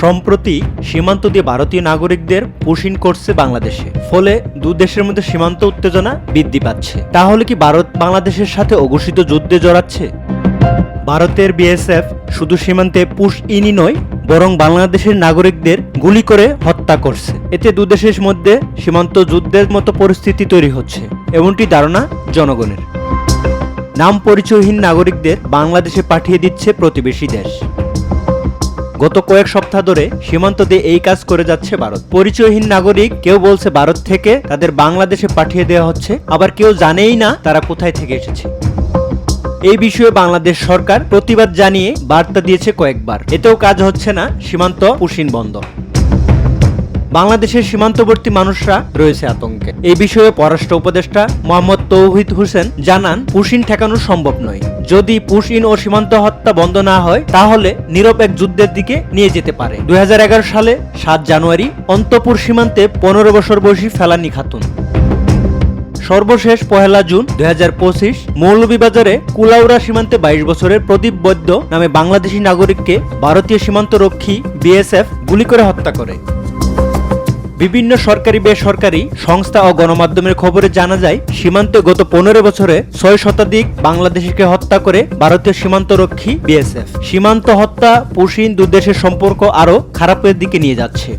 সম্প্রতি সীমান্ত দিয়ে ভারতীয় নাগরিকদের পুশিন করছে বাংলাদেশে। ফলে দু দেশের মধ্যে সীমান্ত উত্তেজনা বৃদ্ধি পাচ্ছে। তাহলে কি ভারত বাংলাদেশের সাথে অঘোষিত যুদ্ধে জড়াচ্ছে? ভারতের বিএসএফ শুধু সীমান্তে পুশ ইনই নয়, বরং বাংলাদেশের নাগরিকদের গুলি করে হত্যা করছে। এতে দু দেশের মধ্যে সীমান্ত যুদ্ধের মতো পরিস্থিতি তৈরি হচ্ছে, এমনটি ধারণা জনগণের। নাম পরিচয়হীন নাগরিকদের বাংলাদেশে পাঠিয়ে দিচ্ছে প্রতিবেশী দেশ। গত কয়েক সপ্তাহ ধরে সীমান্ত দিয়ে এই কাজ করে যাচ্ছে ভারত। পরিচয়হীন নাগরিক কেউ বলছে ভারত থেকে তাদের বাংলাদেশে পাঠিয়ে দেওয়া হচ্ছে, আবার কেউ জানেই না তারা কোথায় থেকে এসেছে। এই বিষয়ে বাংলাদেশ সরকার প্রতিবাদ জানিয়ে বার্তা দিয়েছে কয়েকবার। এতেও কাজ হচ্ছে না সীমান্ত পুশিন বন্ধ বাংলাদেশের সীমান্তবর্তী মানুষরা রয়েছে আতঙ্কে। এই বিষয়ে পররাষ্ট্র উপদেষ্টা মোহাম্মদ তৌহিদ হোসেন জানান, পুশিন ঠেকানো সম্ভব নয়। যদি পুশিন ও সীমান্ত হত্যা বন্ধ না হয়, তাহলে নীরব এক যুদ্ধের দিকে নিয়ে যেতে পারে। দুই হাজার এগারো সালে সাত জানুয়ারি, অন্তপুর সীমান্তে পনেরো বছর বয়সী ফেলানি খাতুন। সর্বশেষ পহেলা জুন দুই হাজার পঁচিশ, মৌলভীবাজারে কুলাউড়া সীমান্তে বাইশ বছরের প্রদীপ বৈদ্য নামে বাংলাদেশি নাগরিককে ভারতীয় সীমান্ত রক্ষী বিএসএফ গুলি করে হত্যা করে। বিভিন্ন সরকারি বেসরকারি সংস্থা ও গণমাধ্যমের খবরে জানা যায়, সীমান্তে গত পনেরো বছরে ছয় শতাধিক বাংলাদেশিকে হত্যা করে ভারতীয় সীমান্ত রক্ষী বিএসএফ। সীমান্ত হত্যা, পুশিন দুদেশের সম্পর্ক আরও খারাপের দিকে নিয়ে যাচ্ছে।